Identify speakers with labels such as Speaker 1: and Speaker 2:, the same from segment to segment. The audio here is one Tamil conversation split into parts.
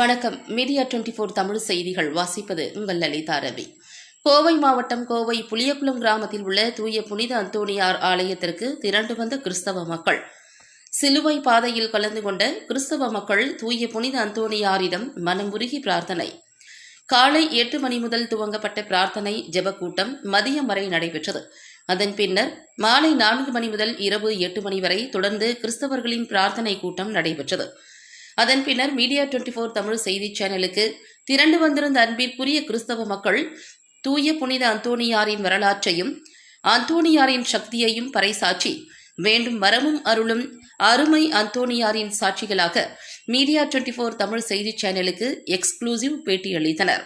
Speaker 1: வணக்கம். மீடியா டுவெண்டி ஃபோர் தமிழ் செய்திகள் வாசிப்பது உங்கள் லலிதா ரவி. கோவை மாவட்டம் கோவை புளியக்குளம் கிராமத்தில் உள்ள தூய புனித அந்தோணியார் ஆலயத்திற்கு திரண்டு வந்த கிறிஸ்தவ மக்கள். சிலுவை பாதையில் கலந்து கொண்ட கிறிஸ்தவ மக்கள் தூய புனித அந்தோணியாரிடம் மனமுருகி பிரார்த்தனை. காலை எட்டு மணி முதல் துவங்கப்பட்ட பிரார்த்தனை ஜெபக்கூட்டம் மதியம் வரை நடைபெற்றது. அதன் பின்னர் மாலை நான்கு மணி முதல் இரவு எட்டு மணி வரை தொடர்ந்து கிறிஸ்தவர்களின் பிரார்த்தனை கூட்டம் நடைபெற்றது. அதன் பின்னர் மீடியா டுவெண்டி ஃபோர் தமிழ் செய்தி சேனலுக்கு திரண்டு வந்திருந்த அன்பிற்குரிய கிறிஸ்தவ மக்கள் தூய புனித அந்தோணியாரின் வரலாற்றையும் அந்தோணியாரின் சக்தியையும் பறைசாற்றி வேண்டும் வரமும் அருளும் அருமை அந்தோணியாரின் சாட்சிகளாக மீடியா டுவெண்டி ஃபோர் தமிழ் செய்தி சேனலுக்கு எக்ஸ்க்ளூசிவ் பேட்டியளித்தனர்.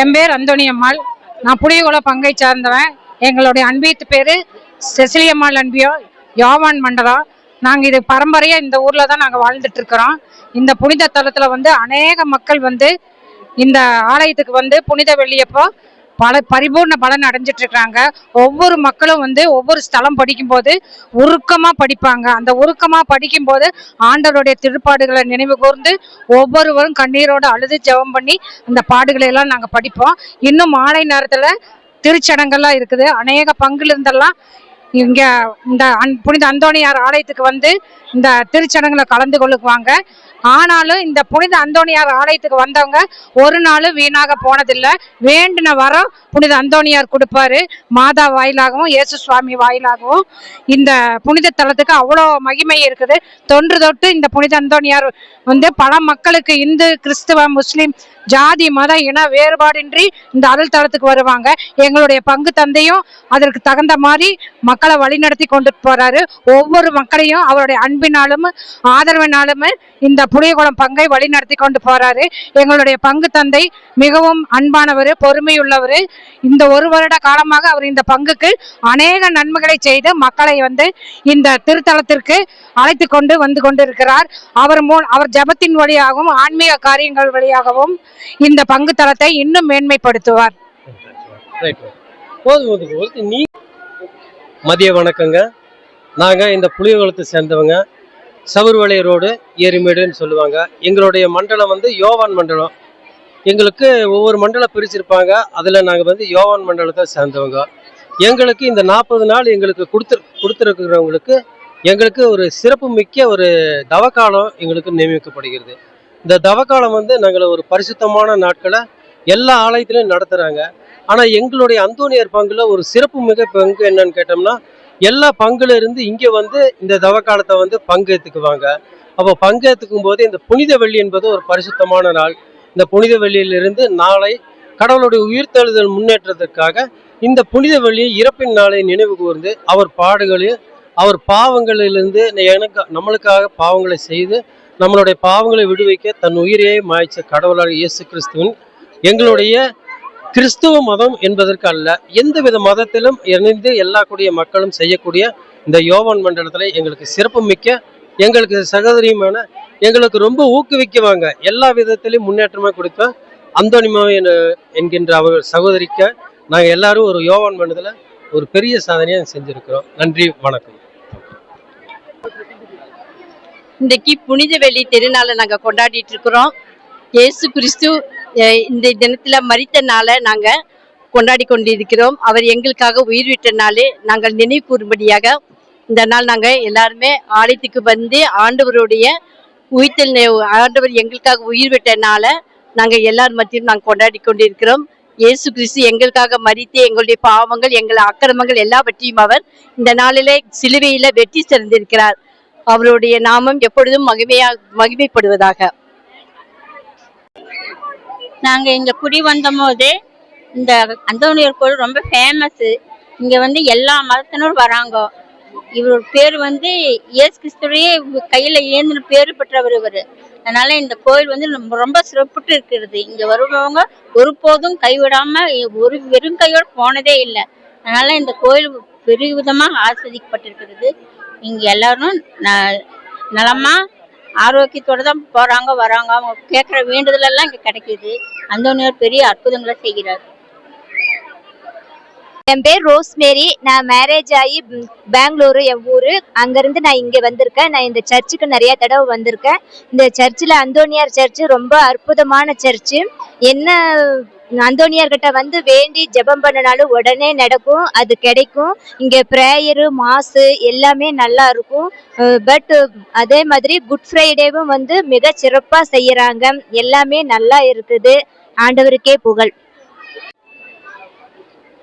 Speaker 2: என் பேர் அந்தோணியம்மாள் நான் புளியகுளம் பங்கை சார்ந்தவன். எங்களுடைய அன்பீத்து பேர் செசிலியம்மாள் அன்பியோ யோவான் மண்டலம் நாங்கள் இது பரம்பரையாக இந்த ஊரில் தான் நாங்கள் வாழ்ந்துட்டு இருக்கிறோம். இந்த புனித தலத்தில் வந்து அநேக மக்கள் வந்து இந்த ஆலயத்துக்கு வந்து புனித வெள்ளியப்போ பல பரிபூர்ண பலன் அடைஞ்சிட்டு இருக்கிறாங்க ஒவ்வொரு மக்களும் வந்து ஒவ்வொரு ஸ்தலம் படிக்கும்போது உருக்கமா படிப்பாங்க. அந்த உருக்கமா படிக்கும்போது ஆண்டவருடைய திருப்பாடுகளை நினைவு கூர்ந்து ஒவ்வொருவரும் கண்ணீரோடு அழுது ஜெபம் பண்ணி அந்த பாடுகளை எல்லாம் நாங்கள் படிப்போம். இன்னும் மாலை நேரத்தில் திருச்சடங்கெல்லாம் இருக்குது. அநேக பங்குல இருந்தெல்லாம் இங்க இந்த புனித அந்தோணியார் ஆலயத்துக்கு வந்து இந்த திருச்சடங்குல கலந்து கொள்ளுவாங்க. ஆனாலும் இந்த புனித அந்தோணியார் ஆலயத்துக்கு வந்தவங்க ஒரு நாளும் வீணாக போனதில்லை. வேண்டின வரம் புனித அந்தோணியார் கொடுப்பாரு. மாதா வாயிலாகவும் இயேசு சுவாமி வாயிலாகவும். இந்த புனித தலத்துக்கு அவ்வளோ மகிமை இருக்குது. தொன்று தொட்டு இந்த புனித அந்தோணியார் வந்து பல மக்களுக்கு இந்து கிறிஸ்துவ முஸ்லீம் ஜாதி மத இன வேறுபாடின்றி இந்த அருள் தளத்துக்கு வருவாங்க. எங்களுடைய பங்கு தந்தையும் அதற்கு தகுந்த மாதிரி மக்களை வழிநடத்தி கொண்டு போறாரு. ஒவ்வொரு மக்களையும் அவருடைய அன்பினாலும் ஆதரவினாலும் இந்த புளியகுளம் பங்கை வழிநடத்தி கொண்டு போறாரு. எங்களுடைய பங்கு தந்தை மிகவும் அன்பானவர் பொறுமையுள்ளவர். இந்த ஒரு வருட காலமாக அவர் இந்த பங்குக்கு அநேக நன்மைகளை செய்து மக்களை வந்து இந்த திருத்தலத்திற்கு அழைத்து கொண்டு வந்து கொண்டிருக்கிறார். அவர் மூ அவர் ஜெபத்தின் வழியாகவும் ஆன்மீக காரியங்கள் வழியாகவும் இந்த பங்கு தலத்தை இன்னும் மேன்மைப்படுத்துவார்.
Speaker 3: மதிய வணக்கங்க. நாங்கள் இந்த புளியகுளத்தை சேர்ந்தவங்க. சவுர்வளை ரோடு ஏரிமேடுன்னு சொல்லுவாங்க. எங்களுடைய மண்டலம் வந்து யோவான் மண்டலம். எங்களுக்கு ஒவ்வொரு மண்டலம் பிரிச்சிருப்பாங்க. அதில் நாங்கள் வந்து யோவான் மண்டலத்தை சேர்ந்தவங்க. எங்களுக்கு இந்த நாற்பது நாள் எங்களுக்கு கொடுத்து கொடுத்துருக்கிறவங்களுக்கு எங்களுக்கு ஒரு சிறப்பு மிக்க ஒரு தவக்காலம் எங்களுக்கு நியமிக்கப்படுகிறது. இந்த தவக்காலம் வந்து நாங்கள் ஒரு பரிசுத்தமான நாட்களை எல்லா ஆலயத்திலையும் நடத்துகிறாங்க ஆனால் எங்களுடைய அந்தோனியர் பங்குல ஒரு சிறப்பு மிக பங்கு என்னன்னு கேட்டோம்னா எல்லா பங்குல இருந்து இங்கே வந்து இந்த தவக்காலத்தை வந்து பங்கேற்றுக்குவாங்க. அப்போ பங்கேற்றுக்கும் போது இந்த புனித வெள்ளி என்பது ஒரு பரிசுத்தமான நாள். இந்த புனித வெள்ளியிலிருந்து நாளை கடவுளுடைய உயிர்த்தெழுதல் முன்னேற்றத்திற்காக இந்த புனித வெள்ளியை இறப்பின் நாளை நினைவு கூர்ந்து அவர் பாடுகளையும் அவர் பாவங்களிலிருந்து எனக்கு நம்மளுக்காக பாவங்களை செய்து நம்மளுடைய பாவங்களை விடுவிக்க தன் உயிரையே மாய்ச்ச கடவுளாக இயேசு கிறிஸ்துவின் எங்களுடைய கிறிஸ்துவ மதம் என்பதற்கு அல்ல எந்த வித மதத்திலும் இணைந்து எல்லா கூடிய மக்களும் செய்யக்கூடிய இந்த யோவான் மண்டலத்தில் எங்களுக்கு சிறப்பு மிக்க எங்களுக்கு சகோதரியுமான எங்களுக்கு ரொம்ப ஊக்குவிக்குவாங்க. எல்லா விதத்திலையும் முன்னேற்றமாக கொடுத்த அந்தோனிமா என்கின்ற அவர் சகோதரிக்க நாங்கள் எல்லாரும் ஒரு யோவான் மண்டலத்தில் ஒரு பெரிய சாதனையை செஞ்சுருக்கிறோம். நன்றி வணக்கம்.
Speaker 4: இன்றைக்கு புனித வெள்ளி திருநாளை நாங்கள் கொண்டாடிட்டு இருக்கிறோம். இயேசு கிறிஸ்து இந்த தினத்தில் மறித்த நாளை நாங்கள் கொண்டாடி கொண்டிருக்கிறோம். அவர் எங்களுக்காக உயிர் விட்ட நாளே நாங்கள் நினைவு கூறும்படியாக இந்த நாள் நாங்கள் எல்லாருமே ஆலயத்துக்கு வந்து ஆண்டவருடைய உயிர்த்தல் ஆண்டவர் எங்களுக்காக உயிர் விட்ட நாளை நாங்கள் எல்லார் மத்தியும் நாங்கள் கொண்டாடி கொண்டிருக்கிறோம். இயேசு கிறிஸ்து எங்களுக்காக மறித்து எங்களுடைய பாவங்கள் எங்கள் அக்கிரமங்கள் எல்லாவற்றையும் அவர் இந்த நாளிலே சிலுவையில வெற்றி சிறந்திருக்கிறார் அவருடைய நாமம் எப்பொழுதும் மகிமையா மகிமைப்படுவதாக.
Speaker 5: நாங்க இங்க குடி வந்தபோது இந்த அந்தோனியர் கோயில் ரொம்ப ஃபேமஸ் இங்க வந்து எல்லா மதத்தினரும் வராங்க. இவர் பேர் வந்து இயேசு கிறிஸ்துவையே கையில ஏந்தின பேர் பெற்றவர் இவர். அதனால இந்த கோயில் வந்து ரொம்ப- சிறப்பிட்டு சிறப்புட்டு இருக்கிறது. இங்க வருபவங்க ஒருபோதும் கைவிடாம ஒரு வெறும் கையோடு போனதே இல்லை. அதனால இந்த கோயில் பெரிய விதமாக ஆஸ்வதிக்கப்பட்டிருக்கிறது. இங்க எல்லாரும் ந- நலமா ஆரோக்கியத்தோடு தான் போறாங்க வராங்க. அவங்க கேட்குற வேண்டுதல் எல்லாம் இங்க கிடைக்குது. பெரிய அற்புதங்களை செய்கிறார்.
Speaker 6: என் பேர் ரோஸ்மேரி. நான் மேரேஜ் ஆகி பெங்களூரு என் ஊர். அங்கேருந்து நான் இங்கே வந்திருக்கேன். நான் இந்த சர்ச்சுக்கு நிறைய தடவை வந்திருக்கேன். இந்த சர்ச்சில் அந்தோனியார் சர்ச்சு ரொம்ப அற்புதமான சர்ச்சு. என்ன அந்தோனியார்கிட்ட வந்து வேண்டி ஜெபம் பண்ணினாலும் உடனே நடக்கும் அது கிடைக்கும். இங்கே ப்ரேயரு மாசு எல்லாமே நல்லா இருக்கும். பட் அதே மாதிரி குட் ஃப்ரைடேவும் வந்து மிக சிறப்பாக செய்யறாங்க. எல்லாமே நல்லா இருக்குது. ஆண்டவருக்கே புகழ்.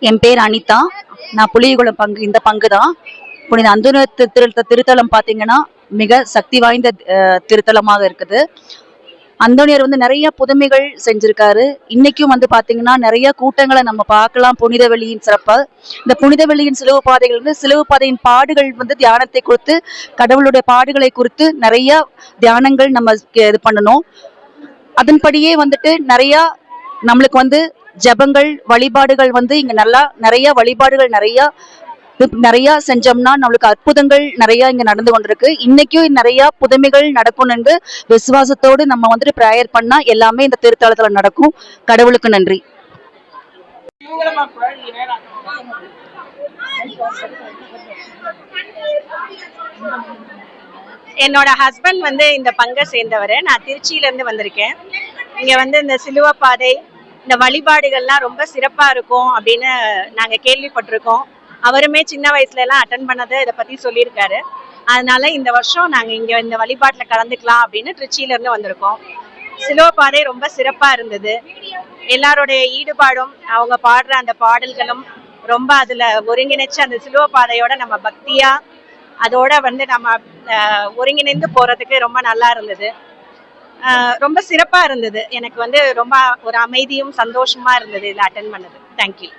Speaker 7: என் பேர் அனிதா. நான் புளியகுளம் பங்கு இந்த பங்கு தான் புனித அந்தோனிய திரு திருத்தலம் பார்த்தீங்கன்னா மிக சக்தி வாய்ந்த திருத்தலமாக இருக்குது. அந்தோனியர் வந்து நிறைய புதுமைகள் செஞ்சிருக்காரு. இன்னைக்கும் வந்து பாத்தீங்கன்னா நிறைய கூட்டங்களை நம்ம பார்க்கலாம். புனித வெளியின் சிறப்பா. இந்த புனித வெளியின் சிலுவு பாதைகள் வந்து சிலுவு பாதையின் பாடுகள் வந்து தியானத்தை குறித்து கடவுளுடைய பாடுகளை குறித்து நிறைய தியானங்கள் நம்ம இது பண்ணணும். அதன்படியே வந்துட்டு நிறைய நம்மளுக்கு வந்து ஜெபங்கள் வழிபாடுகள் வந்து இங்க நல்லா நிறைய வழிபாடுகள் நிறைய நிறைய செஞ்சோம்னா நம்மளுக்கு அற்புதங்கள் நிறைய இங்க நடந்து கொண்டிருக்கு. இன்னைக்கும் நிறைய புதுமைகள் என்று விசுவாசத்தோடு நம்ம வந்துட்டு ப்ரேயர் பண்ணா எல்லாமே இந்த திருத்தலத்துல நடக்கும். கடவுளுக்கு நன்றி.
Speaker 8: என்னோட ஹஸ்பண்ட் வந்து இந்த பங்கை சேர்ந்தவர். நான் திருச்சியிலேருந்து வந்திருக்கேன். இங்கே வந்து இந்த சிலுவை பாதை இந்த வழிபாடுகள்லாம் ரொம்ப சிறப்பாக இருக்கும் அப்படின்னு நாங்கள் கேள்விப்பட்டிருக்கோம். அவருமே சின்ன வயசுல எல்லாம் அட்டன் பண்ணதை இதை பத்தி சொல்லியிருக்காரு. அதனால இந்த வருஷம் நாங்க இங்க இந்த வழிபாட்டுல கலந்துக்கலாம் அப்படின்னு திருச்சியில இருந்து வந்திருக்கோம். சிலுவ பாதை ரொம்ப சிறப்பா இருந்தது. எல்லாருடைய ஈடுபாடும் அவங்க பாடுற அந்த பாடல்களும் ரொம்ப அதுல ஒருங்கிணைச்சு அந்த சிலுவை பாதையோட நம்ம பக்தியா அதோட வந்து நம்ம ஒருங்கிணைந்து போறதுக்கு ரொம்ப நல்லா இருந்தது. ரொம்ப சிறப்பா இருந்தது. எனக்கு வந்து ரொம்ப ஒரு அமைதியும் சந்தோஷமா இருந்தது இதில் அட்டன் பண்ணது. தேங்க்யூ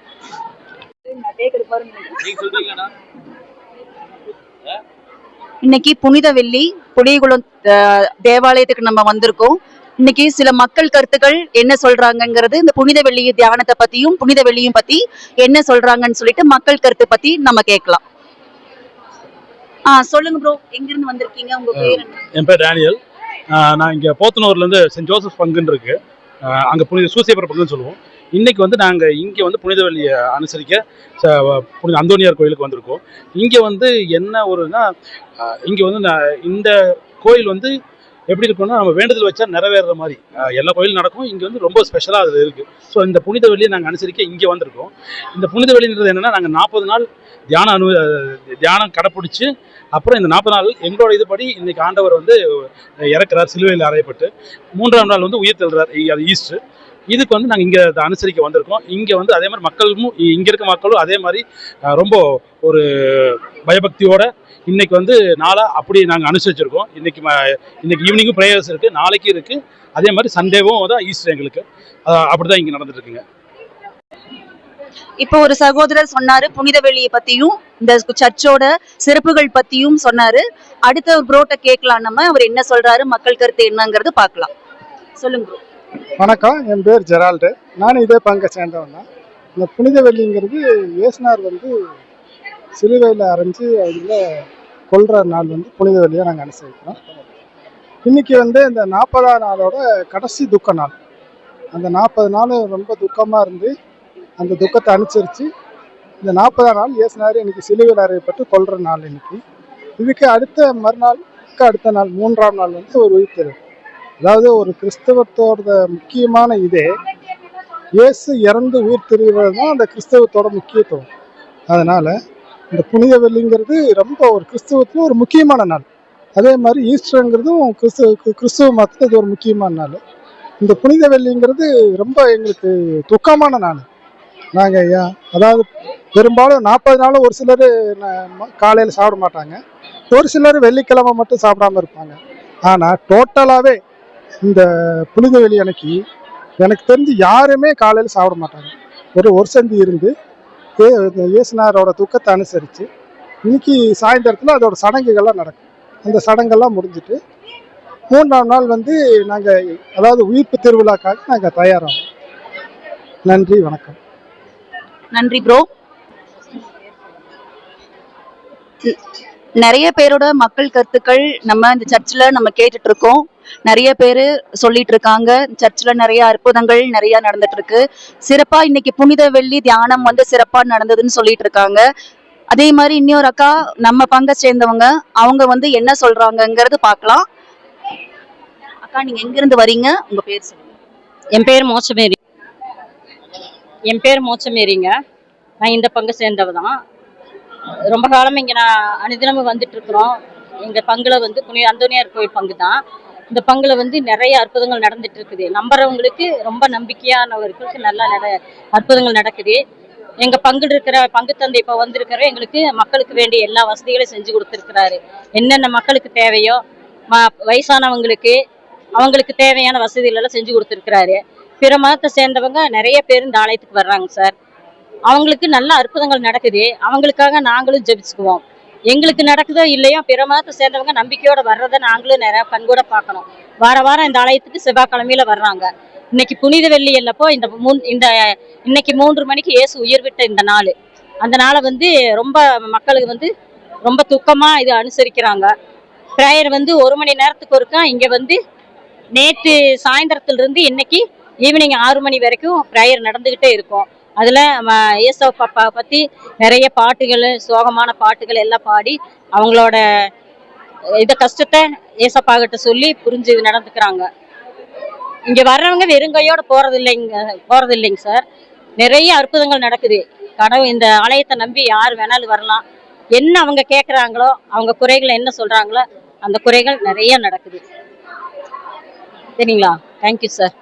Speaker 7: இன்னைக்கு புனித வெள்ளி அஹ், தேவாலயத்துக்கு நம்ம வந்திருக்கோம். இன்னைக்கு சில மக்கள் கருத்துக்கள் என்ன சொல்றாங்கங்கிறது இந்த புனித வெள்ளி தியானத்தை பத்தியும் புனித வெள்ளியும் பத்தி என்ன சொல்றாங்கன்னு சொல்லிட்டு மக்கள் கருத்து பத்தி நம்ம கேட்கலாம். ஆ சொல்லுங்க ப்ரோ எங்க இருந்து வந்திருக்கீங்க? உங்க பேர் என்ன?
Speaker 9: என் பேர் டேனியல். ஆஹ் நான் இங்கே போத்தனூர்லேருந்து சென்ட் ஜோசப் பங்குன்னு இருக்கு. அங்கே புனித சூசியப்பர் பங்குன்னு சொல்லுவோம். இன்றைக்கி வந்து நாங்கள் இங்கே வந்து புனித வெள்ளியை அனுசரிக்க ச- புனித அந்தோனியார் கோயிலுக்கு வந்திருக்கோம். இங்கே வந்து என்ன ஒருனா இங்கே வந்து நான் இந்த கோயில் வந்து எப்படி இருக்கும்னா நம்ம வேண்டுதல் வச்சா நிறைவேறுற மாதிரி. எல்லா கோயிலும் நடக்கும். இங்கே வந்து ரொம்ப ஸ்பெஷலாக அது இருக்குது ஸோ இந்த புனித வெள்ளியை நாங்கள் அனுசரிக்க இங்கே வந்திருக்கோம். இந்த புனித வெளின்றது என்னென்னா நாங்கள் நாற்பது நாள் தியானம் அனு தியானம் கடைப்பிடிச்சி அப்புறம் இந்த நாற்பது நாள் எங்களோட இதுபடி இன்னைக்கு ஆண்டவர் வந்து இறக்குறார் சிலுவையில் அறையப்பட்டு. மூன்றாம் நாள் வந்து உயிர் தள்ளுறார் அது ஈஸ்டர் இதுக்கு வந்து நாங்கள் இங்கே அனுசரிக்க வந்திருக்கோம். இங்கே வந்து அதே மாதிரி மக்களும் இங்கே இருக்க மக்களும் அதே மாதிரி ரொம்ப ஒரு பயபக்தியோட இன்னைக்கு வந்து நாளா அப்படி நாங்கள் அனுசரிச்சிருக்கோம். இன்னைக்கு இன்னைக்கு ஈவினிங்கும் ப்ரேயர்ஸ் இருக்குது நாளைக்கு இருக்குது அதே மாதிரி சண்டேவும் தான் ஈஸ்டர் எங்களுக்கு. அப்படி அப்படிதான் இங்கே நடந்துட்டு இருக்குங்க.
Speaker 7: இப்போ ஒரு சகோதரர் சொன்னாரு புனித வெளியை பத்தியும் இந்த சர்ச்சோட சிறப்புகள் பத்தியும் சொன்னாரு. அடுத்த ப்ரோட்ட கேட்கலாம் நம்ம. அவர் என்ன சொல்றாரு மக்கள் கருத்து என்னங்கிறது பார்க்கலாம். சொல்லுங்க.
Speaker 10: வணக்கம் என் பேர் ஜெரால்டு. நானும் இதே பங்கை சேர்ந்தவன் தான் இந்த புனித வெள்ளிங்கிறது இயேசுனார் வந்து சிலுவையில் அரைஞ்சு அதில் கொள்கிற நாள் வந்து புனிதவள்ளியை நாங்கள் அனுசரிக்கிறோம். இன்னைக்கு வந்து இந்த நாற்பதாம் நாளோட கடைசி துக்க நாள். அந்த நாற்பது நாள் ரொம்ப துக்கமாக இருந்து அந்த துக்கத்தை அனுசரித்து இந்த நாற்பதாம் நாள் இயேசுனார் இன்றைக்கி சிலுவையில் அறையப்பட்டு கொள்கிற நாள் இன்றைக்கி இதுக்கு அடுத்த மறுநாள் அடுத்த நாள் மூன்றாம் நாள் வந்து ஒரு உயிர்த்தெழு அதாவது ஒரு கிறிஸ்தவத்தோட முக்கியமான இதே இயேசு இறந்து உயிர் தெரிவது தான் அந்த கிறிஸ்தவத்தோட முக்கியத்துவம். அதனால் இந்த புனித வெள்ளிங்கிறது ரொம்ப ஒரு கிறிஸ்தவத்தில் ஒரு முக்கியமான நாள். அதே மாதிரி ஈஸ்டருங்கிறதும் கிறிஸ்துவ கிறிஸ்துவ மதத்தில் இது ஒரு முக்கியமான நாள். இந்த புனித வெள்ளிங்கிறது ரொம்ப எங்களுக்கு துக்கமான நாள். நாங்கள் ஐயா அதாவது பெரும்பாலும் நாற்பது நாளும் ஒரு சிலர் காலையில் சாப்பிட மாட்டாங்க. ஒரு சிலர் வெள்ளிக்கிழமை மட்டும் சாப்பிடாம இருப்பாங்க. ஆனால் டோட்டலாகவே இந்த புனிதவெளி அன்னைக்கு எனக்கு தெரிஞ்சு யாருமே காலையில் சாப்பிட மாட்டாங்க. ஒரு ஒரு சந்தி இருந்து இந்த இயேசுனாரோட துக்கத்தை அனுசரித்து இன்னைக்கு சாயந்தரத்தில் அதோட சடங்குகள்லாம் நடக்கும். அந்த சடங்கெல்லாம் முடிஞ்சிட்டு மூன்றாம் நாள் வந்து நாங்கள் அதாவது உயிர்ப்பு திருவிழாக்காக நாங்கள் தயாராகும். நன்றி வணக்கம்.
Speaker 7: நன்றி ப்ரோ நிறைய பேரோட மக்கள் கருத்துக்கள் நம்ம இந்த சர்ச்சில் நம்ம கேட்டுட்டு இருக்கோம். நிறைய பேர் சொல்லிட்டு இருக்காங்க சர்ச்சில் நிறைய அற்புதங்கள் நிறைய நடந்துட்டு இருக்கு சிறப்பா இன்னைக்கு புனித வெள்ளி தியானம் வந்து சிறப்பா நடந்ததுன்னு சொல்லிட்டு இருக்காங்க அதே மாதிரி இன்னொரு அக்கா நம்ம பங்கை சேர்ந்தவங்க அவங்க வந்து என்ன சொல்றாங்கங்கிறது பார்க்கலாம். அக்கா நீங்க எங்க இருந்து வரீங்க? உங்க பேர் சொல்லுங்க.
Speaker 5: என் பேர் மோச்சமேரி. என் பேர் மோச்சமேரிங்க. நான் இந்த பங்கு சேர்ந்தவ தான் ரொம்ப காலம் இங்கே நான் அனுதினமும் வந்துட்டு இருக்கிறோம் எங்கள் பங்குல வந்து புனித அந்தோனியார் கோயில் பங்கு தான் இந்த பங்குல வந்து நிறைய அற்புதங்கள் நடந்துட்டு இருக்குது. நம்புறவங்களுக்கு ரொம்ப நம்பிக்கையானவர்களுக்கு நல்லா நட அற்புதங்கள் நடக்குது. எங்க பங்கு இருக்கிற பங்கு தந்தை இப்போ வந்திருக்கிற எங்களுக்கு மக்களுக்கு வேண்டிய எல்லா வசதிகளையும் செஞ்சு கொடுத்துருக்கிறாரு. என்னென்ன மக்களுக்கு தேவையோ ம வயசானவங்களுக்கு அவங்களுக்கு தேவையான வசதிகள் எல்லாம் செஞ்சு கொடுத்துருக்கிறாரு. பிற மதத்தை சேர்ந்தவங்க நிறைய பேர் இந்த ஆலயத்துக்கு வர்றாங்க சார். அவங்களுக்கு நல்ல அற்புதங்கள் நடக்குது. அவங்களுக்காக நாங்களும் ஜெபிச்சுக்குவோம். எங்களுக்கு நடக்குதோ இல்லையோ பிற மதத்தை சேர்ந்தவங்க நம்பிக்கையோட வர்றதை நாங்களும் நிறைய கண்கூட பார்க்கணும். வார வாரம் இந்த ஆலயத்துக்கு செவ்வாய்க்கிழமையில வர்றாங்க. இன்னைக்கு புனித வெள்ளி இல்லப்போ இந்த மூன் இந்த இன்னைக்கு மூன்று மணிக்கு இயேசு உயிர் விட்ட இந்த நாள். அந்த நாளை வந்து ரொம்ப மக்களுக்கு வந்து ரொம்ப துக்கமாக இது அனுசரிக்கிறாங்க. ப்ரேயர் வந்து ஒரு மணி நேரத்துக்கு ஒருக்கா இங்கே வந்து நேற்று சாயந்தரத்துலேருந்து இன்னைக்கு ஈவினிங் ஆறு மணி வரைக்கும் ப்ரேயர் நடந்துக்கிட்டே இருக்கும். அதில் ம- இயேசு பாப்பா நிறைய பாட்டுகள் சோகமான பாட்டுகள் எல்லாம் பாடி அவங்களோட இதை கஷ்டத்தை ஏசப்பா கிட்ட சொல்லி புரிஞ்சு நடந்துக்கிறாங்க. இங்கே வர்றவங்க வெறுங்கையோடு போகிறது இல்லைங்க போகிறது இல்லைங்க சார். நிறைய அற்புதங்கள் நடக்குது. கடவுள் இந்த ஆலயத்தை நம்பி யார் வேணாலும் வரலாம். என்ன அவங்க கேட்குறாங்களோ அவங்க குறைகளை என்ன சொல்கிறாங்களோ அந்த குறைகள் நிறைய நடக்குது. சரிங்களா? தேங்க்யூ சார்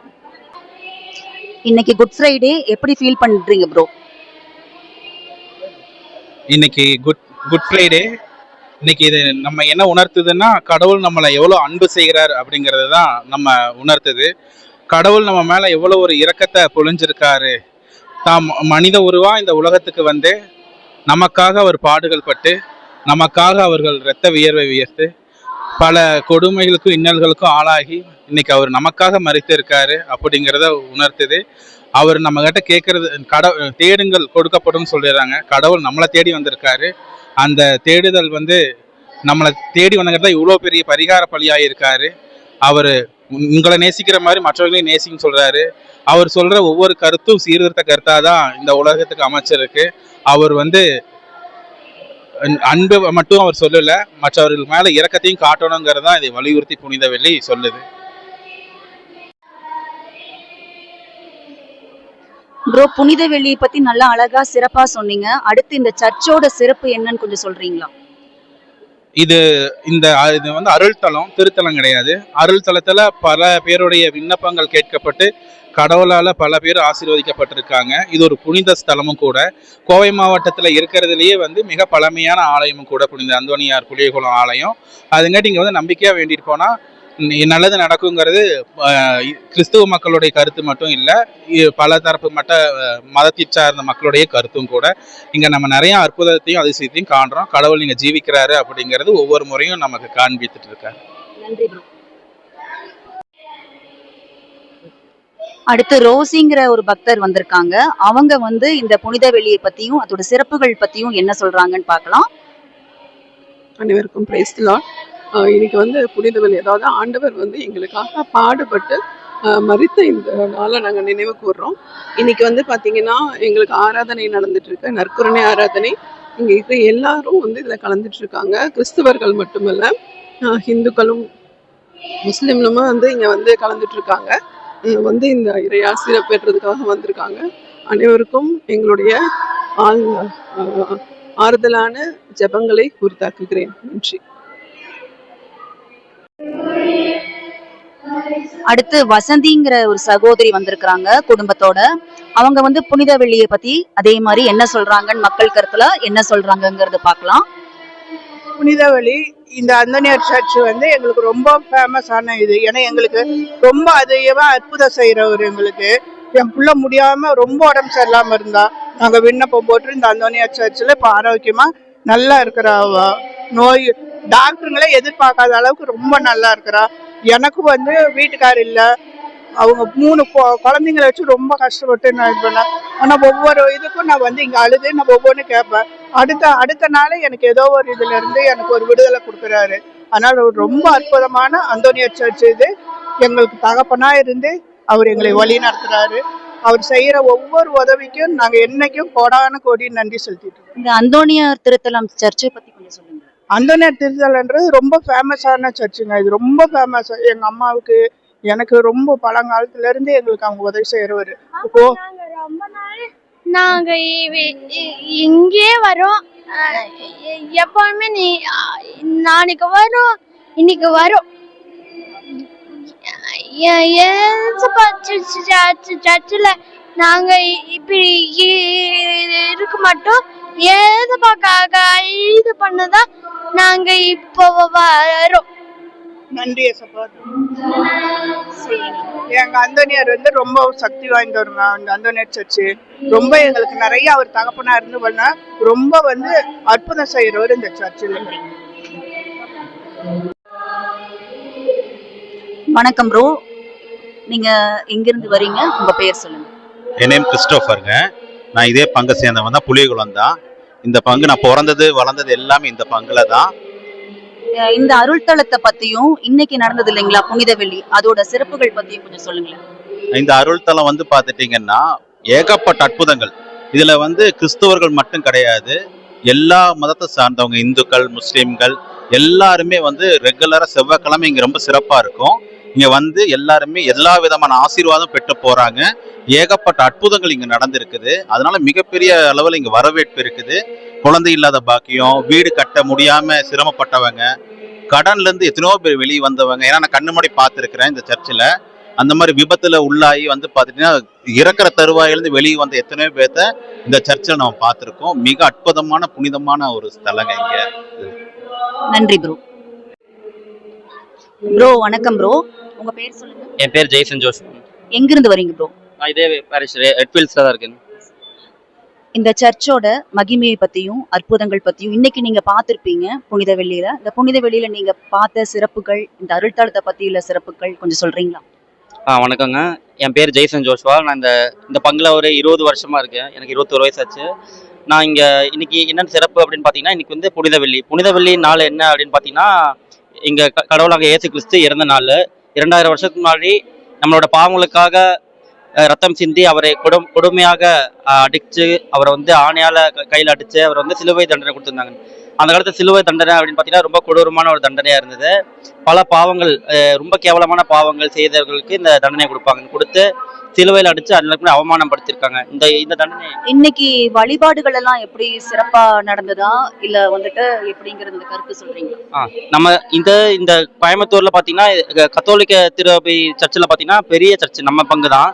Speaker 7: இன்னைக்கு குட் ஃப்ரைடே எப்படி ஃபீல் பண்றீங்க ப்ரோ
Speaker 11: இன்னைக்கு குட் குட் ஃப்ரைடே இன்னைக்கு இது நம்ம என்ன உணர்த்துதுன்னா கடவுள் நம்மளை எவ்வளோ அன்பு செய்கிறார் அப்படிங்கிறது தான் நம்ம உணர்த்துது. கடவுள் நம்ம மேலே எவ்வளோ ஒரு இரக்கத்தை பொழிஞ்சிருக்காரு. தாம் மனித உருவா இந்த உலகத்துக்கு வந்து நமக்காக அவர் பாடுகள் பட்டு நமக்காக அவர்கள் இரத்த வியர்வை வியர்த்து பல கொடுமைகளுக்கும் இன்னல்களுக்கும் ஆளாகி இன்னைக்கு அவர் நமக்காக மறித்திருக்காரு அப்படிங்கிறத உணர்த்துது. அவர் நம்ம கிட்ட கேட்கறது கட தேடுங்கள் கொடுக்கப்படும் சொல்லிடுறாங்க. கடவுள் நம்மளை தேடி வந்திருக்காரு. அந்த தேடுதல் வந்து நம்மளை தேடி வந்தங்கிறது இவ்வளோ பெரிய பரிகார பலியாக இருக்காரு. அவர் உங்களை நேசிக்கிற மாதிரி மற்றவர்களையும் நேசின்னு சொல்கிறாரு அவர் சொல்கிற ஒவ்வொரு கருத்தும் சீர்திருத்த கருத்தாக தான் இந்த உலகத்துக்கு அமைச்சிருக்கு. அவர் வந்து அன்பு மட்டும் அவர் சொல்லலை மற்றவர்கள் மேலே இறக்கத்தையும் காட்டணுங்கிறது தான் இதை வலியுறுத்தி புனித வெள்ளி சொல்லுது.
Speaker 7: ப்ரோ புனித வெள்ளியை பத்தி நல்லா அழகா சிறப்பா சொன்னீங்க. அடுத்து இந்த சர்ச்சோட சிறப்பு என்னன்னு கொஞ்சம் சொல்றீங்களா?
Speaker 11: இது இந்த இது வந்து அருள்தலம் திருத்தலம் கிடையாது. அருள்தலத்துல பல பேருடைய விண்ணப்பங்கள் கேட்கப்பட்டு கடவுளால் பல பேர் ஆசீர்வதிக்கப்பட்டிருக்காங்க. இது ஒரு புனித ஸ்தலமும் கூட. கோவை மாவட்டத்தில் இருக்கிறதுலேயே வந்து மிக பழமையான ஆலயமும் கூட புனித அந்தோனியார் புளியகுளம் ஆலயம். அதுங்காட்டி இங்கே வந்து நம்பிக்கையாக வேண்டிட்டு போனால் நல்லது நடக்குங்கிறது கிறிஸ்துவ மக்களுடைய கருத்து மட்டும் இல்லை பல தரப்பு மட்ட மதத்தை சார்ந்த மக்களுடைய கருத்தும் கூட. இங்க நம்ம நிறைய அற்புதத்தையும் அதிசயத்தையும் காண்றோம். கடவுள் இங்க ஜீவிக்கிறாரு அப்படிங்கிறது ஒவ்வொரு முறையும் நமக்கு காண்பித்துட்டு இருக்காரு.
Speaker 7: நன்றி ப்ரோ அடுத்து ரோசிங்கிற ஒரு பக்தர் வந்திருக்காங்க. அவங்க வந்து இந்த புனித வெள்ளியை பத்தியும் அதோட சிறப்புகள் பத்தியும் என்ன சொல்றாங்கன்னு பார்க்கலாம்.
Speaker 12: அனைவருக்கும் பிரைஸ் லார்ட் இன்னைக்கு வந்து புனித வெள்ளி அதாவது ஆண்டவர் வந்து எங்களுக்காக பாடுபட்டு மறித்த இந்த நாளை நாங்கள் நினைவு கூர்றோம். இன்னைக்கு வந்து பார்த்தீங்கன்னா எங்களுக்கு ஆராதனை நடந்துட்டு இருக்கு நற்கருணை ஆராதனை. இங்கே இருக்கிற எல்லாரும் வந்து இதில் கலந்துட்டு இருக்காங்க கிறிஸ்தவர்கள் மட்டுமல்ல ஹிந்துக்களும் முஸ்லீம்களும் வந்து இங்கே வந்து கலந்துட்டு இருக்காங்க வந்து இந்த இறையாசிரியர் பெற்றதுக்காக வந்திருக்காங்க. அனைவருக்கும் எங்களுடைய ஆறுதலான ஜெபங்களை உரித்தாக்குகிறேன். நன்றி.
Speaker 7: அடுத்து வசந்திங்கிற ஒரு சகோதரி வந்திருக்கிறாங்க குடும்பத்தோட. அவங்க வந்து புனித வெள்ளியை பத்தி அதே மாதிரி என்ன சொல்றாங்கன்னு மக்கள் கருத்துல என்ன சொல்றாங்கங்கறத பார்க்கலாம்.
Speaker 13: வெளி இந்த அந்தனியார் சர்ச் வந்து எங்களுக்கு ரொம்ப ஃபேமஸான இது. ஏன்னா எங்களுக்கு ரொம்ப அதிகமா அற்புதம் செய்கிறவர் எங்களுக்கு. என் புள்ள முடியாம ரொம்ப உடம்பு சரியில்லாம இருந்தா நாங்க விண்ணப்பம் போட்டு இந்த அந்தோனியார் சர்ச்சில் இப்போ ஆரோக்கியமா நல்லா இருக்கிறா நோய் டாக்டருங்களே எதிர்பார்க்காத அளவுக்கு ரொம்ப நல்லா இருக்கிறா. எனக்கு வந்து வீட்டுக்கார் இல்லை. அவங்க மூணு கொ- குழந்தைங்கள வச்சு ரொம்ப கஷ்டப்பட்டு நான் இது பண்ணேன். ஆனால் ஒவ்வொரு இதுக்கும் நான் வந்து இங்கே அழுது நான் ஒவ்வொன்றும் கேட்பேன். அடுத்த அடுத்த நாளே எனக்கு ஏதோ ஒரு இதுலேருந்து எனக்கு ஒரு விடுதலை கொடுக்குறாரு. அதனால் ரொம்ப அற்புதமான அந்தோனியர் சர்ச் இது. எங்களுக்கு தகப்பனாக இருந்து அவர் எங்களை வழி நடத்துகிறாரு அவர் செய்யற ஒவ்வொரு உதவிக்கும் நாங்க என்னைக்கும் கோடான கோடி நன்றி செலுத்திட்டு
Speaker 7: இந்த அந்தோனியார் திருத்தலம் சர்ச்சை பத்தி கொஞ்சம் சொல்லுங்க.
Speaker 13: அந்தோனியார் திருத்தலன்றது ரொம்ப ஃபேமஸான சர்ச்சுங்க இது ரொம்ப ஃபேமஸ் எங்க அம்மாவுக்கு எனக்கு ரொம்ப பழங்காலத்துல இருந்து எங்களுக்கு அவங்க உதவி செய்யறவர் இப்போ
Speaker 14: ரொம்ப நாள் நாங்க இ- இ- இங்கே வரோம் எப்பவுமே நீ நாளைக்கு வரும் இன்னைக்கு வரும் சர்ச்சில் நாங்க இப்படி இருக்க மாட்டோம். ஏசப்பாக்காக இது பண்ணதான் நாங்க இப்போ வரோம்.
Speaker 13: நன்றி எங்க அந்தோனியார் வந்து ரொம்ப சக்தி வாய்ந்தவருங்க அந்த அந்தோனியார் சர்ச்சு ரொம்ப எங்களுக்கு நிறைய அவர் தகப்பனா இருந்து பண்ண ரொம்ப வந்து அற்புதம் செய்யறவர் இந்த சர்ச்சில்
Speaker 7: வணக்கம் ப்ரோ நீங்க எங்க இருந்து வரீங்க? உங்க பேர் சொல்லுங்க.
Speaker 15: என் நேம் கிறிஸ்டோஃபருங்க நான் இதே பங்கை சேர்ந்தவன் தான் புளியகுளம் தான். இந்த பங்கு நான் பிறந்தது வளர்ந்தது எல்லாமே இந்த பங்குல தான்.
Speaker 7: இந்த அருள்தலத்தை பத்தியும் இன்னைக்கு நடந்தது இல்லைங்களா புனித வெள்ளி அதோட சிறப்புகள் பத்தியும் கொஞ்சம் சொல்லுங்களேன்.
Speaker 15: இந்த அருள் தலம் வந்து பார்த்துட்டிங்கன்னா ஏகப்பட்ட அற்புதங்கள். இதுல வந்து கிறிஸ்தவர்கள் மட்டும் கிடையாது எல்லா மதத்தை சார்ந்தவங்க இந்துக்கள் முஸ்லீம்கள் எல்லாருமே வந்து ரெகுலரா செவ்வாய்க்கிழமை இங்க ரொம்ப சிறப்பா இருக்கும். இங்க வந்து எல்லாருமே எல்லா விதமான ஆசீர்வாதம் பெற்று போறாங்க. ஏகப்பட்ட அற்புதங்கள் இங்க நடந்திருக்குது. அதனால மிகப்பெரிய அளவில் இங்க வரவேற்பு இருக்குது. குழந்தை இல்லாத பாக்கியம் வீடு கட்ட முடியாம சிரமப்பட்டவங்க கடன்ல இருந்து எத்தனையோ பேர் வெளியே வந்தவங்க. ஏன்னா நான் கண்ணு முன்னாடி பார்த்துருக்கிறேன் இந்த சர்ச்சில். அந்த மாதிரி விபத்துல உள்ளாகி வந்து பார்த்துட்டீங்கன்னா இறக்குற தருவாயிலிருந்து வெளியே வந்த எத்தனையோ பேர்த்த இந்த சர்ச்சில் நம்ம பார்த்துருக்கோம். மிக அற்புதமான புனிதமான ஒரு ஸ்தலங்க இங்க.
Speaker 7: நன்றி ப்ரோ ப்ரோ வணக்கம் ப்ரோ உங்க பேர் சொல்லுங்க.
Speaker 16: என் பேர் ஜெய்சன் ஜோஷ்
Speaker 7: எங்க இருந்து வரீங்க ப்ரோ
Speaker 16: நான் இதே பாரிஷ் ரெட்ஃபீல்ட்ஸில் தான் இருக்கேன்.
Speaker 7: இந்த சர்ச்சோட மகிமையை பத்தியும் அற்புதங்கள் பத்தியும் இன்னைக்கு நீங்க பார்த்திருப்பீங்க புனித வெள்ளியில இந்த புனித வெள்ளியில நீங்க பார்த்த சிறப்புகள் இந்த அருள்தளத்தை பத்தி உள்ள சிறப்புகள் கொஞ்சம் சொல்றீங்களா?
Speaker 16: ஆ வணக்கங்க. என் பேர் ஜெய்சன் ஜோஷ்வா நான் இந்த இந்த பங்கில் ஒரு இருபது வருஷமா இருக்கேன். எனக்கு இருபத்தொரு வயசு ஆச்சு நான் இங்கே இன்னைக்கு என்னென்ன சிறப்பு அப்படின்னு பார்த்தீங்கன்னா இன்னைக்கு வந்து புனித வெள்ளி புனித வெள்ளி நாள் என்ன அப்படின்னு பார்த்தீங்கன்னா இங்கே கடவுளாக இயேசு கிறிஸ்து இறந்த நாள். இரண்டாயிரம் வருஷத்துக்கு முன்னாடி நம்மளோட பாவங்களுக்காக ரத்தம் சிந்தி அவரை கொடும் கொடுமையாக அடித்து அவரை வந்து ஆணையால் க- கையில் அடிச்சு அவர் வந்து சிலுவை தண்டனை கொடுத்துருந்தாங்க. அந்த காலத்தில் சிலுவை தண்டனை அப்படின்னு பார்த்தீங்கன்னா ரொம்ப கொடூரமான ஒரு தண்டனையாக இருந்தது. பல பாவங்கள் ரொம்ப கேவலமான பாவங்கள் செய்தவர்களுக்கு இந்த தண்டனை கொடுப்பாங்க. கொடுத்து சிலுவையில் அடிச்சு அதில் அவமானப்படுத்தியிருக்காங்க இந்த இந்த தண்டனை
Speaker 7: இன்னைக்கு வழிபாடுகள் எல்லாம் எப்படி சிறப்பா நடந்ததா? இல்ல வந்துட்டு எப்படிங்கிறது கருத்து சொல்றீங்களா?
Speaker 16: ஆ நம்ம இந்த இந்த கோயம்புத்தூர்ல பாத்தீங்கன்னா கத்தோலிக்க திருவை சர்ச்சில் பாத்தீங்கன்னா பெரிய சர்ச் நம்ம பங்கு தான்.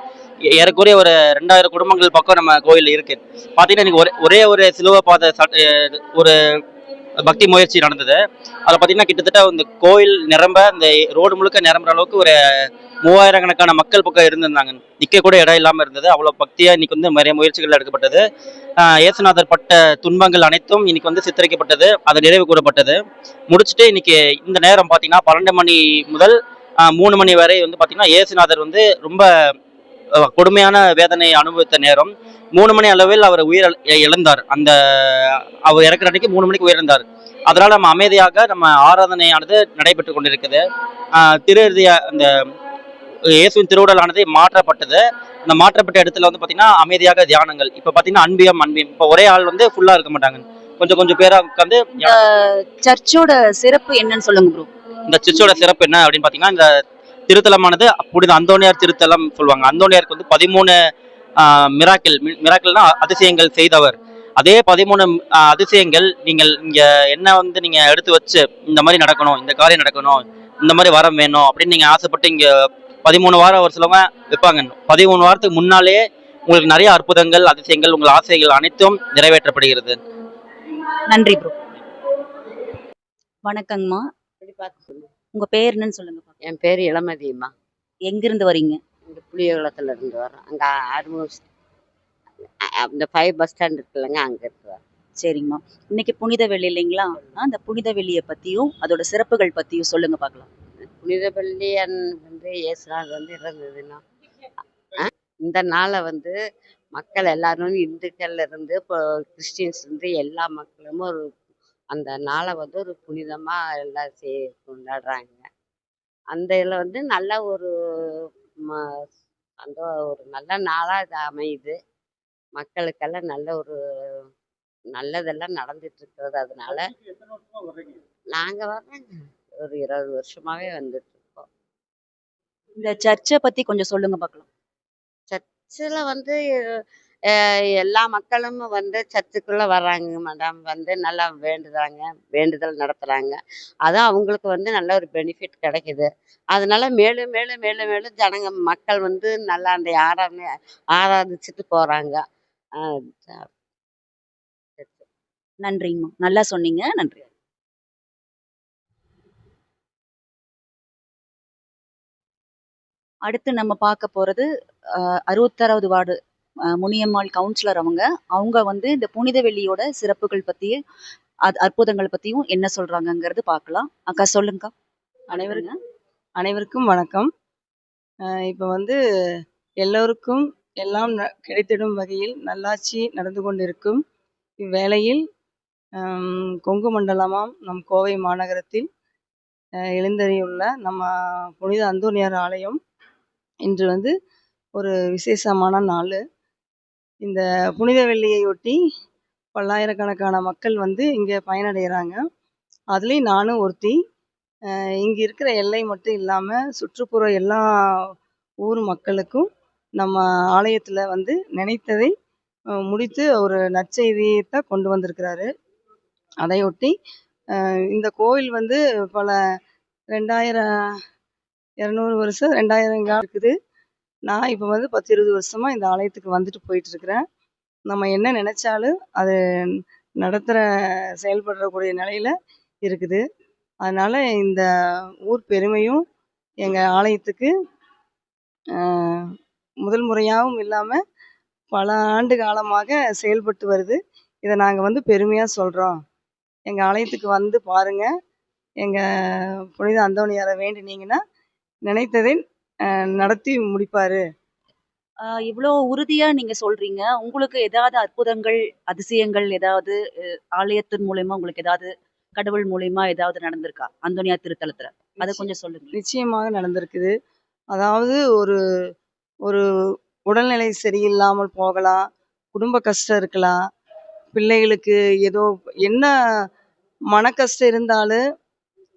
Speaker 16: ஏறக்குறைய ஒரு ரெண்டாயிரம் குடும்பங்கள் பக்கம் நம்ம கோயில் இருக்கு. பாத்தீங்கன்னா இன்னைக்கு ஒரே ஒரே ஒரு சிலுவை பாத ஒரு பக்தி முயற்சி நடந்தது. அதில் பார்த்தீங்கன்னா கிட்டத்தட்ட இந்த கோயில் நிரம்ப இந்த ரோடு முழுக்க நிரம்புற அளவுக்கு ஒரு மூவாயிரக்கணக்கான மக்கள் பக்கம் இருந்திருந்தாங்க. நிற்க கூட இடம் இல்லாமல் இருந்தது. அவ்வளோ பக்தியாக இன்னைக்கு வந்து நிறைய முயற்சிகள் எடுக்கப்பட்டது. ஏசுநாதர் இயேசுநாதர் பட்ட துன்பங்கள் அனைத்தும் இன்னைக்கு வந்து சித்தரிக்கப்பட்டது. அது நிறைவு கூறப்பட்டது. முடிச்சுட்டு இன்னைக்கு இந்த நேரம் பார்த்தீங்கன்னா பன்னெண்டு மணி முதல் மூணு மணி வரை வந்து பார்த்தீங்கன்னா இயேசுநாதர் வந்து ரொம்ப கொடுமையான வேதனை அனுபவித்த நேரம். மூணு மணி அளவில் அவர் உயிர் இழ- இழந்தார். அந்த அவர் இறக்குற அன்னைக்கு மூணு மணிக்கு உயிரிழந்தார். அதனால நம்ம அமைதியாக நம்ம ஆராதனையானது நடைபெற்று கொண்டிருக்குது. ஆஹ் அந்த இயேசுவின் திருவுடலானது மாற்றப்பட்டது. அந்த மாற்றப்பட்ட இடத்துல வந்து பார்த்தீங்கன்னா அமைதியாக தியானங்கள். இப்போ பார்த்தீங்கன்னா அன்பியம் அன்பியம். இப்போ ஒரே ஆள் வந்து ஃபுல்லாக இருக்க மாட்டாங்க. கொஞ்சம் கொஞ்சம் பேரா உட்காந்து
Speaker 7: சர்ச்சோட சிறப்பு என்னன்னு சொல்லுங்க ப்ரோ
Speaker 16: இந்த சர்ச்சோட சிறப்பு என்ன அப்படின்னு பார்த்தீங்கன்னா இந்த திருத்தலமானது புனித அந்தோணியார் திருத்தலம் சொல்லுவாங்க. அந்தோணியாருக்கு வந்து பதிமூணு மிராக்கிள் மிராக்கிள்னா அதிசயங்கள் செய்தவர். அதே பதிமூணு அதிசயங்கள் நீங்கள் இங்க என்ன வந்து நீங்க எடுத்து வச்சு இந்த மாதிரி நடக்கணும் இந்த காரியம் நடக்கணும் இந்த மாதிரி வரம் வேணும் அப்படின்னு நீங்க ஆசைப்பட்டு இங்க பதிமூணு வாரம் ஒரு சிலவங்க வைப்பாங்க பதிமூணு வாரத்துக்கு முன்னாலே உங்களுக்கு நிறைய அற்புதங்கள் அதிசயங்கள் உங்கள் ஆசைகள் அனைத்தும் நிறைவேற்றப்படுகிறது.
Speaker 7: நன்றி ப்ரோ வணக்கங்கம்மா. உங்க பேர் என்னன்னு சொல்லுங்க.
Speaker 17: என் பேர் இளமதியம்மா.
Speaker 7: எங்கிருந்து வரீங்க?
Speaker 17: இங்கே புளியகுளத்துல இருந்து வரோம் அங்கே ஆறுமுக அந்த ஃபைவ் பஸ் ஸ்டாண்ட் இருக்குல்லங்க அங்கே இருக்கு வரோம்
Speaker 7: சரிங்கம்மா. இன்னைக்கு புனித வெள்ளி இல்லைங்களா? அந்த புனித வெள்ளியை பத்தியும் அதோட சிறப்புகள் பத்தியும் சொல்லுங்க பார்க்கலாம்.
Speaker 17: புனித வெள்ளியன் வந்து இயேசுநாள் வந்து இறந்ததுன்னா இந்த நாளை வந்து மக்கள் எல்லாரும் இந்துக்கள்ல இருந்து இப்போ கிறிஸ்டின்ஸ் இருந்து எல்லா மக்களும் ஒரு அந்த நாளை வந்து ஒரு புனிதமா எல்லாம் சே கொண்டாடுறாங்க. அந்த இதில் வந்து நல்ல ஒரு அந்த ஒரு நல்ல நாளாக இது அமையுது. மக்களுக்கெல்லாம் நல்ல ஒரு நல்லதெல்லாம் நடந்துட்டு இருக்கிறது அதனால நாங்க வர்றோங்க. ஒரு இருபது வருஷமாவே வந்துட்டு இருக்கோம்
Speaker 7: இந்த சர்ச்சை பத்தி கொஞ்சம் சொல்லுங்க பார்க்கலாம்.
Speaker 17: சர்ச்சில் வந்து எல்லா மக்களும் வந்து சர்ச்சுக்குள்ள வர்றாங்க மேடம். வந்து நல்லா வேண்டுதாங்க வேண்டுதல் நடத்துறாங்க. அதான் அவங்களுக்கு வந்து நல்ல ஒரு பெனிஃபிட் கிடைக்குது. அதனால மேலும் மேலும் மேலும் மேலும் ஜனங்க மக்கள் வந்து நல்லா அந்த ஆராதனை ஆராதிச்சுட்டு போறாங்க. அஹ்,
Speaker 7: நன்றிங்கம்மா நல்லா சொன்னீங்க. நன்றி. அடுத்து நம்ம பார்க்க போறது அறுபத்தாறாவது வார்டு முனியம்மாள் கவுன்சிலர் அவங்க. அவங்க வந்து இந்த புனித வெள்ளியோட சிறப்புகள் பத்தி அது அற்புதங்கள் பத்தியும் என்ன சொல்றாங்கங்கிறது பார்க்கலாம். அக்கா சொல்லுங்கக்கா.
Speaker 18: அனைவருக்கும் அனைவருக்கும் வணக்கம். இப்போ வந்து எல்லோருக்கும் எல்லாம் ந- கிடைத்திடும் வகையில் நல்லாட்சி நடந்து கொண்டிருக்கும் இவ்வேளையில் கொங்கு மண்டலமாம் நம் கோவை மாநகரத்தில் எழுந்தறியுள்ள நம்ம புனித அந்தோனியார் ஆலயம் இன்று வந்து ஒரு விசேஷமான நாள். இந்த புனித வெள்ளியையொட்டி பல்லாயிரக்கணக்கான மக்கள் வந்து இங்கே பயனடைகிறாங்க அதுலேயும் நானும் ஒருத்தி. இங்கே இருக்கிற எல்லை மட்டும் இல்லாமல் சுற்றுப்புற எல்லா ஊர் மக்களுக்கும் நம்ம ஆலயத்தில் வந்து நினைத்ததை முடித்து ஒரு நற்செய்தியத்தை கொண்டு வந்திருக்கிறாரு. அதையொட்டி இந்த கோவில் வந்து பல ரெண்டாயிரம் இரநூறு வருஷம் ரெண்டாயிரம் காலம் இருக்குது. நான் இப்போ வந்து பத்து இருபது வருஷமாக இந்த ஆலயத்துக்கு வந்துட்டு போயிட்டு இருக்கிறேன் நம்ம என்ன நினைச்சாலும் அது நடத்துகிற செயல்படுறக்கூடிய நிலையில இருக்குது. அதனால இந்த ஊர் பெருமையும் எங்கள் ஆலயத்துக்கு முதல் முறையாகவும் இல்லாமல் பல ஆண்டு காலமாக செயல்பட்டு வருது. இதை நாங்கள் வந்து பெருமையாக சொல்கிறோம் எங்கள் ஆலயத்துக்கு வந்து பாருங்கள் எங்கள் புனித அந்தோணியாரை வேண்டினீங்கன்னா நினைத்ததை நடத்தி முடிப்பார்.
Speaker 7: இவ்வளோ உறுதியா நீங்க சொல்றீங்க. உங்களுக்கு ஏதாவது அற்புதங்கள் அதிசயங்கள் ஏதாவது ஆலயத்தின் மூலயமா உங்களுக்கு ஏதாவது கடவுள் மூலியமா ஏதாவது நடந்திருக்கா? அந்தோனியார் திருத்தலத்துல. அதை கொஞ்சம் சொல்லுங்க
Speaker 18: நிச்சயமாக நடந்திருக்குது. அதாவது ஒரு ஒரு உடல்நிலை சரியில்லாமல் போகலாம் குடும்ப கஷ்டம் இருக்கலாம் பிள்ளைகளுக்கு ஏதோ என்ன மன கஷ்டம் இருந்தாலும்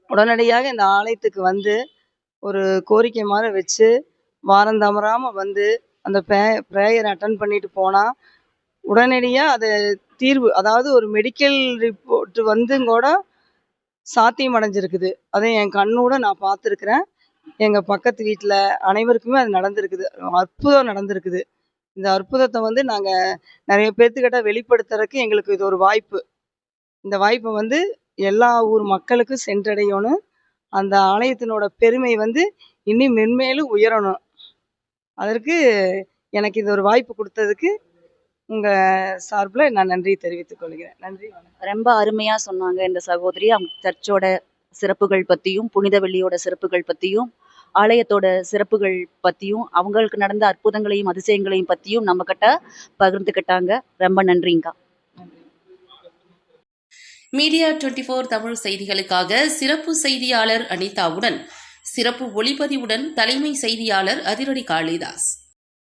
Speaker 18: உடனடியாக இந்த ஆலயத்துக்கு வந்து ஒரு கோரிக்கை மாதிரி வச்சு வாரம் தவறாமல் வந்து அந்த ப்ரே ப்ரேயர் அட்டன் பண்ணிட்டு போனால் உடனடியாக அது தீர்வு அதாவது ஒரு மெடிக்கல் ரிப்போர்ட் வந்தும் கூட சாத்தியம் அடைஞ்சிருக்குது. அதை என் கண்ணோட நான் பார்த்துருக்குறேன். எங்கள் பக்கத்து வீட்டில் அனைவருக்குமே அது நடந்திருக்குது. அற்புதம் நடந்திருக்குது. இந்த அற்புதத்தை வந்து நாங்கள் நிறைய பேர்த்துக்கிட்ட வெளிப்படுத்துறதுக்கு எங்களுக்கு இது ஒரு வாய்ப்பு. இந்த வாய்ப்பை வந்து எல்லா ஊர் மக்களுக்கும் சென்றடையணும் அந்த ஆலயத்தினோட பெருமை வந்து இன்னும் மென்மேலும் உயரணும். அதற்கு எனக்கு இது ஒரு வாய்ப்பு கொடுத்ததுக்கு உங்கள் சார்பில் நான் நன்றி தெரிவித்துக் கொள்கிறேன். நன்றி
Speaker 7: ரொம்ப அருமையா சொன்னாங்க இந்த சகோதரி. அவங்க சர்ச்சோட சிறப்புகள் பத்தியும் புனித வெள்ளியோட சிறப்புகள் பத்தியும் ஆலயத்தோட சிறப்புகள் பத்தியும் அவங்களுக்கு நடந்த அற்புதங்களையும் அதிசயங்களையும் பத்தியும் நம்ம கிட்ட பகிர்ந்துக்கிட்டாங்க. ரொம்ப நன்றிங்கக்கா
Speaker 1: மீடியா டுவெண்டி போர் தமிழ் செய்திகளுக்காக சிறப்பு செய்தியாளர் அனிதாவுடன் சிறப்பு ஒளிப்பதிவுடன் தலைமை செய்தியாளர் அதிரடி காளிதாஸ்.